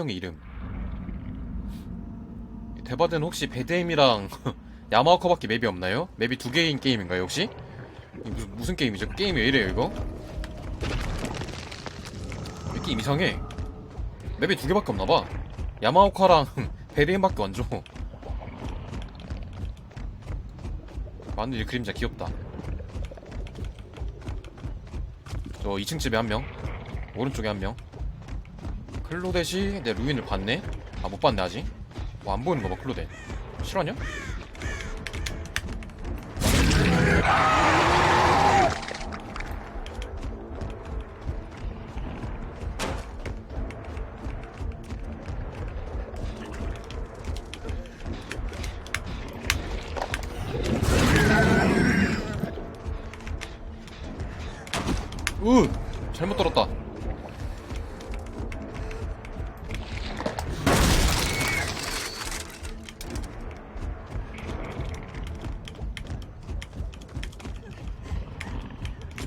형의 이름. 대바드는 혹시 베데임이랑 야마오커밖에 맵이 없나요? 맵이 두 개인 게임인가요 혹시? 무슨, 무슨 게임이죠? 게임이 왜 이래요 이거? 이 게임 이상해. 맵이 두 개밖에 없나봐. 야마오카랑 베데임밖에 안 줘. 마늘 그림자 귀엽다. 저 2층 집에 한 명, 오른쪽에 한 명. 클로댓이 내 루인을 봤네? 아 못 봤네 아직. 뭐 안 보이는 거봐 클로댓. 실화냐?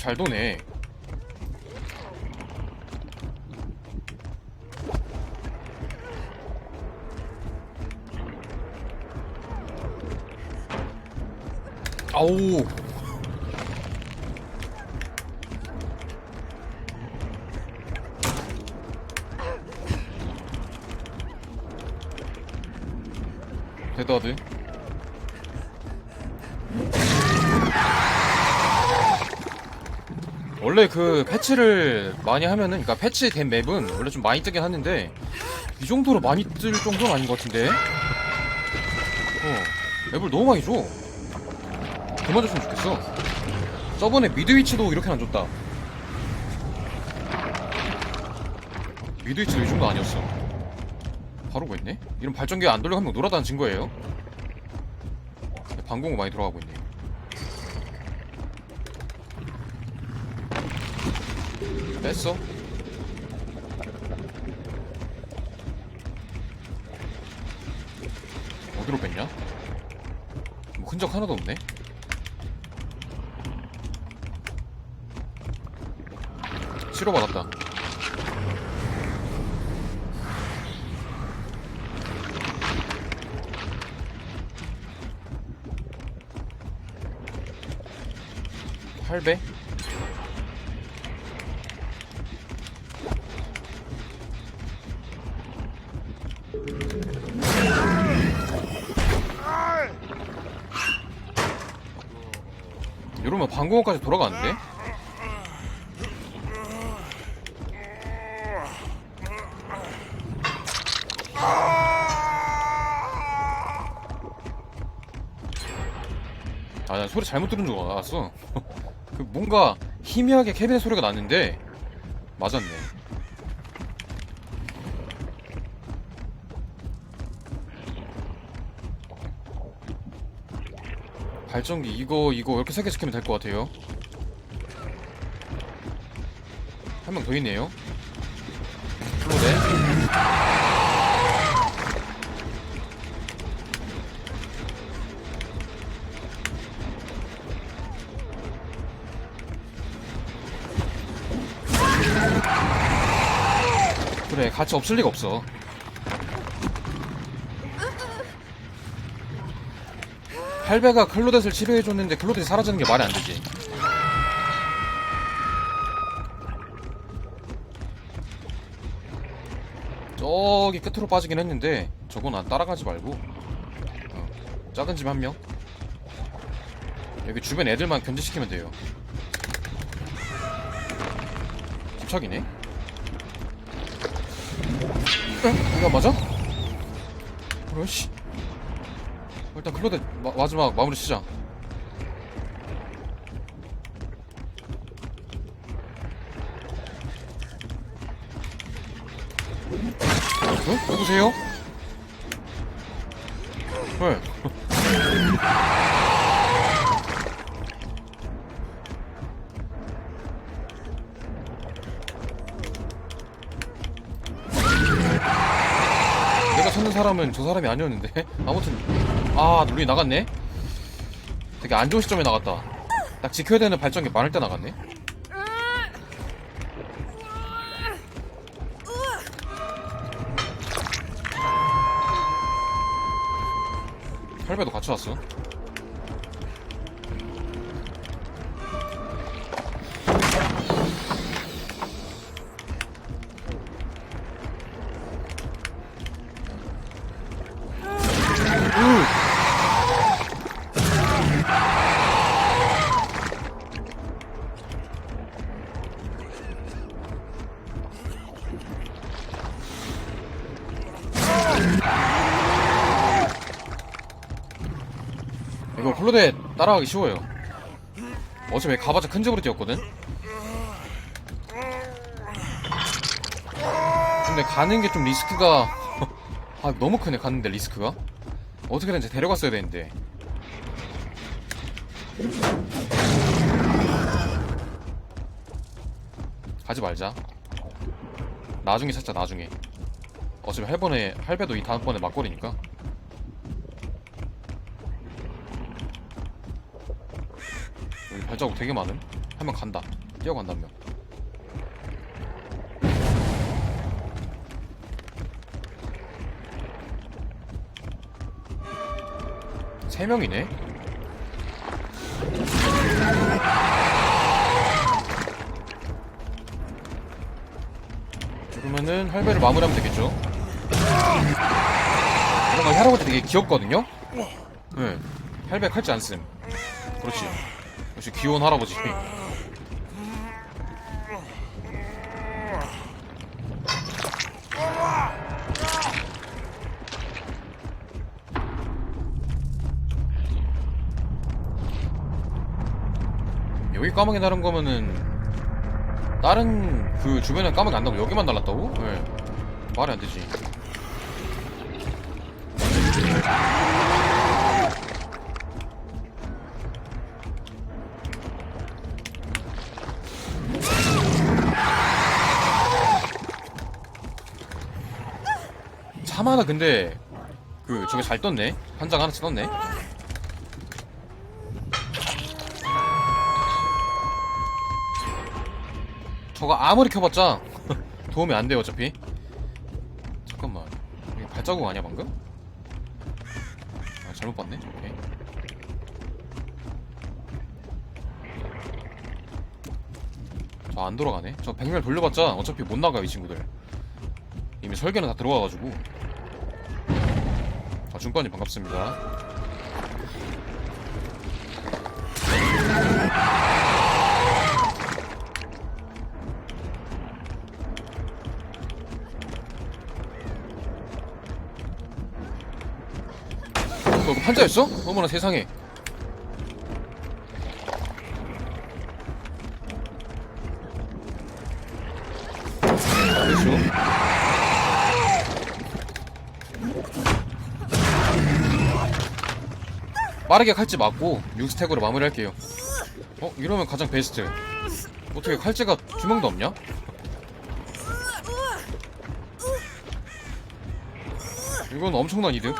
잘 도네. 아우. 데드하드. 원래 그 패치를 많이 하면은 그러니까 패치된 맵은 원래 좀 많이 뜨긴 하는데 이 정도로 많이 뜰 정도는 아닌 것 같은데? 어 맵을 너무 많이 줘. 그만 줬으면 좋겠어. 저번에 미드 위치도 이렇게 안 줬다. 미드 위치도 이 정도 아니었어. 바로 뭐 있네? 이런 발전기 안 돌려 한명 놀아다는 증거예요. 방공호 많이 들어가고 있네 뺐어? 어디로 뺐냐? 뭐 흔적 하나도 없네? 치료 받았다 팔배 방공호까지 돌아가는데? 아, 나 소리 잘못 들은 줄 알았어. 그 뭔가 희미하게 캐비넷 소리가 났는데 맞았네. 발전기 이거 이거 이렇게 세 개 시키면 될 것 같아요. 한 명 더 있네요. 플로데. 그래 같이 없을 리가 없어. 할배가 클로댓을 치료해줬는데 클로댓이 사라지는 게 말이 안 되지. 저기 끝으로 빠지긴 했는데 저건 안 따라가지 말고 어, 작은 집 한 명. 여기 주변 애들만 견제시키면 돼요. 집착이네. 에? 이거 맞아? 씨. 일단 클로데 마, 마지막 마무리 시작. 어? 누구세요? 왜? 내가 찾는 사람은 저 사람이 아니었는데 아무튼 아 룰이 나갔네? 되게 안 좋은 시점에 나갔다. 딱 지켜야 되는 발전기 많을 때 나갔네? 할배도 같이 왔어. 따라가기 쉬워요. 어차피 가봤자 큰 집으로 뛰었거든? 근데 가는 게 좀 리스크가 아 너무 크네 가는데 리스크가? 어떻게든 이제 데려갔어야 되는데. 가지 말자. 나중에 찾자 나중에. 어차피 할배도 이 다음번에 막걸리니까 자국 되게 많음? 한 명 간다. 뛰어간다 한명. 세 명이네? 그러면은 할배를 마무리하면 되겠죠? 거 할아버지 되게 귀엽거든요? 네. 할배 칼지 않음 그렇지 역시 귀여운 할아버지 여기 까마귀 나른 거면은 다른 그 주변에 까마귀 안 나고 여기만 날랐다고? 네. 말이 안 되지 참 하나 근데 그 저게 잘 떴네. 한 장 하나씩 떴네. 저거 아무리 켜봤자 도움이 안 돼요 어차피. 잠깐만. 이게 발자국 아니야 방금? 아 잘못 봤네. 오케이. 저 안 돌아가네. 저 백멸 돌려봤자 어차피 못 나가요 이 친구들. 이미 설계는 다 들어가가지고. 아 중반님 반갑습니다. 너 이거 판자였어? 어머나 세상에. 그렇죠 빠르게 칼집 맞고 6스택으로 마무리할게요. 어? 이러면 가장 베스트. 어떻게 칼집가 두 명도 없냐? 이건 엄청난 이득.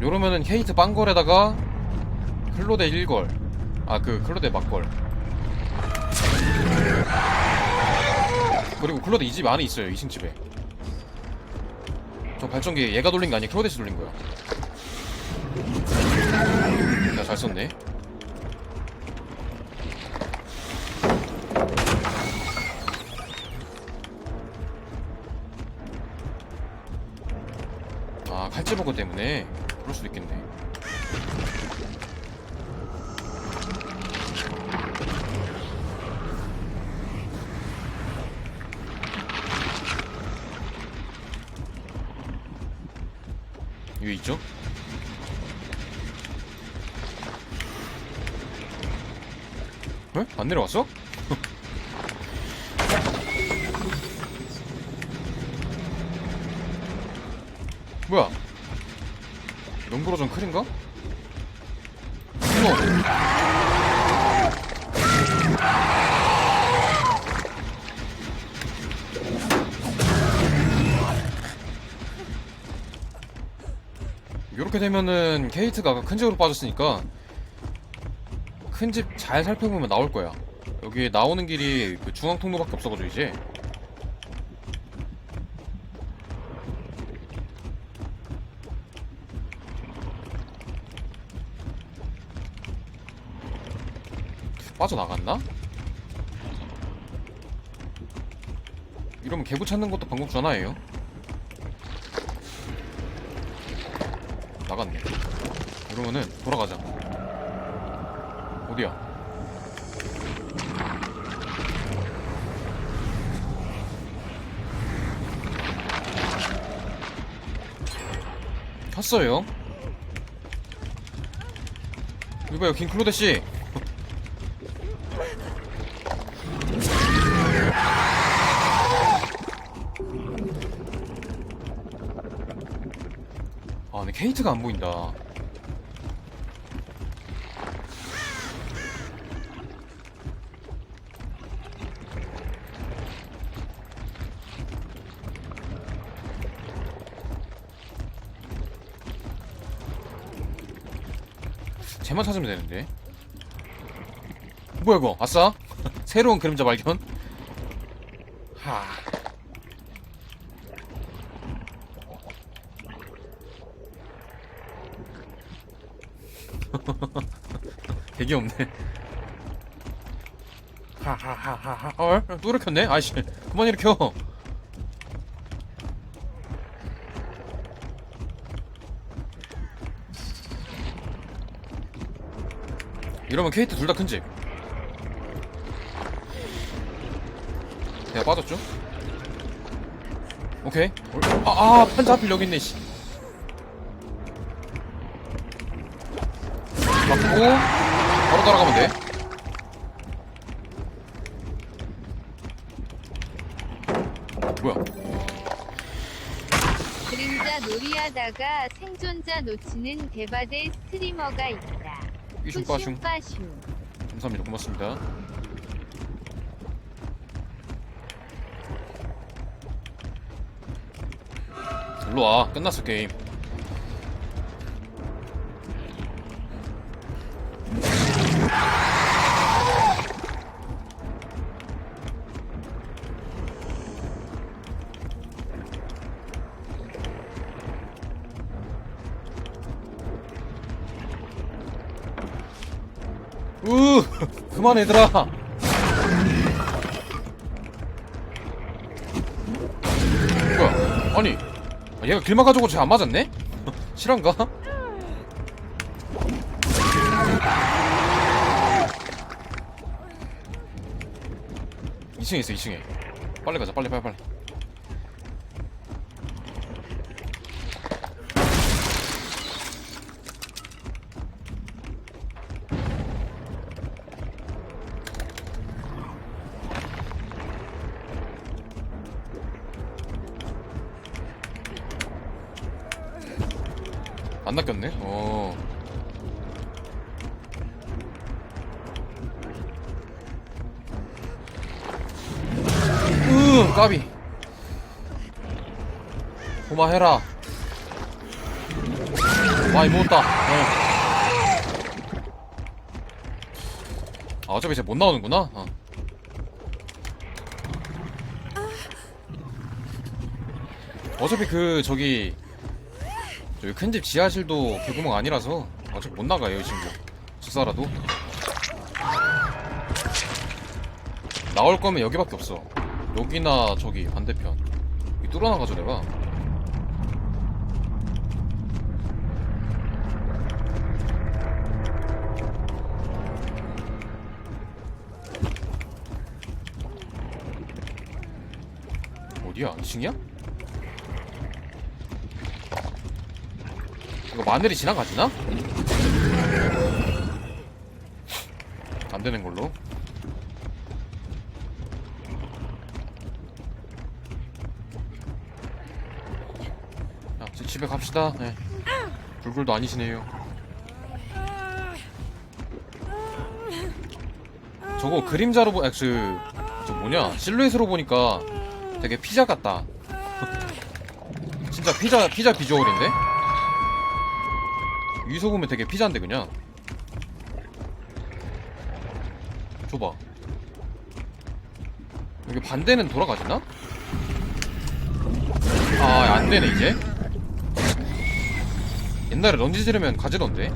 요러면은 케이트 빵걸에다가 클로데 1걸. 아 그 클로데 막걸 그리고 클로데 이집 안에 있어요 2층 집에. 저 발전기 얘가 돌린 게 아니라 클로데스 돌린 거야 야 잘 썼네. 아 칼집버거 때문에 그럴 수도 있겠네 있죠? 왜? 안 내려왔어? 뭐야? 농구로전 클인가? 우와! 이렇게 되면은 케이트가 큰 적으로 빠졌으니까 큰 집 잘 살펴보면 나올 거야. 여기 나오는 길이 그 중앙 통로밖에 없어가지고 이제. 빠져나갔나? 이러면 개구 찾는 것도 방법 전화예요. 나갔네. 이러면은 돌아가자. 어디야? 켰어요. 이봐요, 킹클로데 씨. 케이트가 안 보인다. 쟤만 찾으면 되는데. 뭐야 이거? 아싸? 새로운 그림자 발견? 되게 없네. 하하하하하. 어? 또 이렇게 켰네? 아이씨. 그만 이렇게 켜. 이러면 케이트 둘 다 큰 집. 내가 빠졌죠? 오케이. 아, 아, 판자 하필 여기 있네, 씨. 맞고, 바로 따라가면 돼. 뭐야? 그림자 놀이하다가 생존자 놓치는 대바대 스트리머가 있다. 빠슝. 빠슝. 감사합니다. 고맙습니다. 일로 와. 끝났어, 게임. 으, 그만 얘들아. 뭐야? 아니, 아, 얘가 길만 가지고 쟤 안 맞았네? 실한가? 이층에 있어, 2층에. 빨리 가자, 빨리, 빨리, 빨리. 으, 까비. 고마해라. 많이 모았다. 어. 아, 어차피 이제 못 나오는구나. 어. 어차피 그 저기 저기 큰 집 지하실도 개구멍 아니라서 어차피 못 나가요 이 친구 즉사라도 나올 거면 여기밖에 없어 여기나 저기 반대편 이 뚫어나가죠 내가 어디야 2층이야? 이거 마늘이 지나가지나? 안 되는 걸로. 집에 갑시다. 네. 불굴도 아니시네요. 저거 그림자로 보, 아, 그, 저 뭐냐, 실루엣으로 보니까 되게 피자 같다. 진짜 피자, 피자 비주얼인데? 위소 보면 되게 피자인데 그냥 줘봐 여기 반대는 돌아가지나? 아 안 되네 이제 옛날에 런지 지르면 가지던데